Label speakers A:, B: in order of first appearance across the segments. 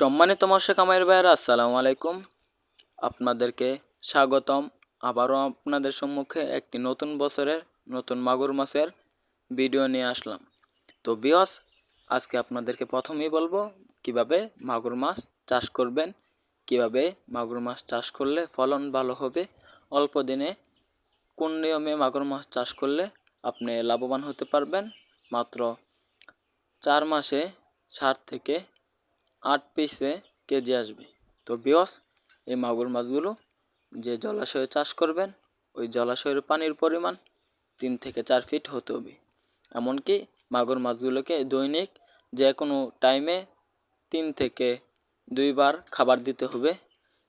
A: সম্মানিত মৎস্য কামাইয়ের ভাইয়েরা, আসসালামু আলাইকুম। আপনাদেরকে স্বাগতম। আবারও আপনাদের সম্মুখে একটি নতুন বছরের, নতুন মাগুর মাছের ভিডিও নিয়ে আসলাম। তো বিয়স আজকে আপনাদেরকে প্রথমেই বলব কীভাবে মাগুর মাছ চাষ করবেন, কীভাবে মাগুর মাছ চাষ করলে ফলন ভালো হবে। অল্প দিনে কোন নিয়মে মাগুর মাছ চাষ করলে আপনি লাভবান হতে পারবেন? মাত্র চার মাসে ষাট থেকে আট পিসে কেজি আসবে। তো বিয়স, এই মাগুর মাছগুলো যে জলাশয়ে চাষ করবেন, ওই জলাশয়ের পানির পরিমাণ তিন থেকে চার ফিট হতে হবে। এমনকি মাগুর মাছগুলোকে দৈনিক যে কোনো টাইমে তিন থেকে দুইবার খাবার দিতে হবে।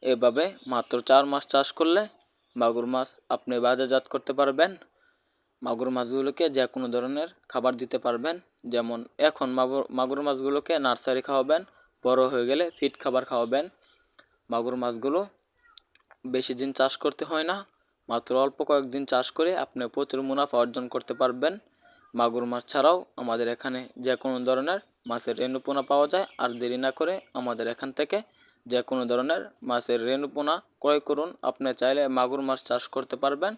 A: এভাবে মাত্র চার মাস চাষ করলে মাগুর মাছ আপনি বাজারজাত করতে পারবেন। মাগুর মাছগুলোকে যে কোনো ধরনের খাবার দিতে পারবেন। যেমন এখন মাগুর মাগুর মাছগুলোকে নার্সারি খাওয়াবেন বড় হয়ে গেলে ফিট খাবার খাওয়াবেন। মাগুর মাছগুলো বেশি দিন চাষ করতে হয় না, মাত্র অল্প কয়েকদিন চাষ করে আপনি প্রচুর মুনাফা অর্জন করতে পারবেন। মাগুর মাছ ছাড়াও আমাদের এখানে যে কোনো ধরনের মাছের রেণুপোনা পাওয়া যায়, আর দেরি না করে আমাদের এখান থেকে যে কোনো ধরনের মাছের রেণুপোনা ক্রয় করুন। আপনি চাইলে মাগুর মাছ চাষ করতে পারবেন।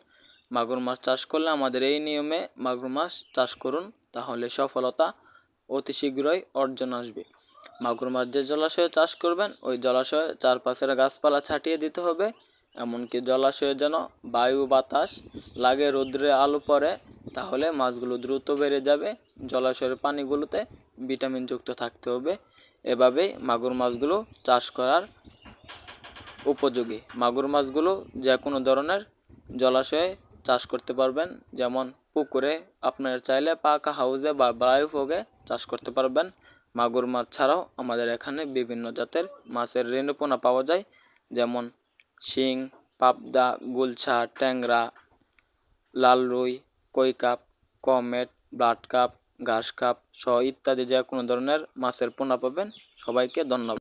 A: মাগুর মাছ চাষ করলে আমাদের এই নিয়মে মাগুর মাছ চাষ করুন, তাহলে সফলতা অতি শীঘ্রই অর্জন আসবে। মাগুর মাছ যে জলাশয়ে চাষ করবেন, ওই জলাশয়ে চারপাশের গাছপালা ছাটিয়ে দিতে হবে। এমনকি জলাশয়ে যেন বায়ু বাতাস লাগে, রৌদ্রে আলো পড়ে, তাহলে মাছগুলো দ্রুত বেড়ে যাবে। জলাশয়ের পানিগুলোতে ভিটামিনযুক্ত থাকতে হবে। এভাবেই মাগুর মাছগুলো চাষ করার উপযোগী। মাগুর মাছগুলো যে কোনো ধরনের জলাশয়ে চাষ করতে পারবেন। যেমন পুকুরে আপনার চাইলে পাকা হাউসে বা বায়োফোগে চাষ করতে পারবেন। মাগুর মাছ ছাড়াও আমাদের এখানে বিভিন্ন জাতের মাছের রেণুপোনা পাওয়া যায়, যেমন শিং, পাবদা, গুলছা, ট্যাংরা লাল রুই কই carp comet, blood carp, grass carp সহ ইত্যাদি যে কোনো ধরনের মাছের পোনা পাবেন, সবাইকে ধন্যবাদ।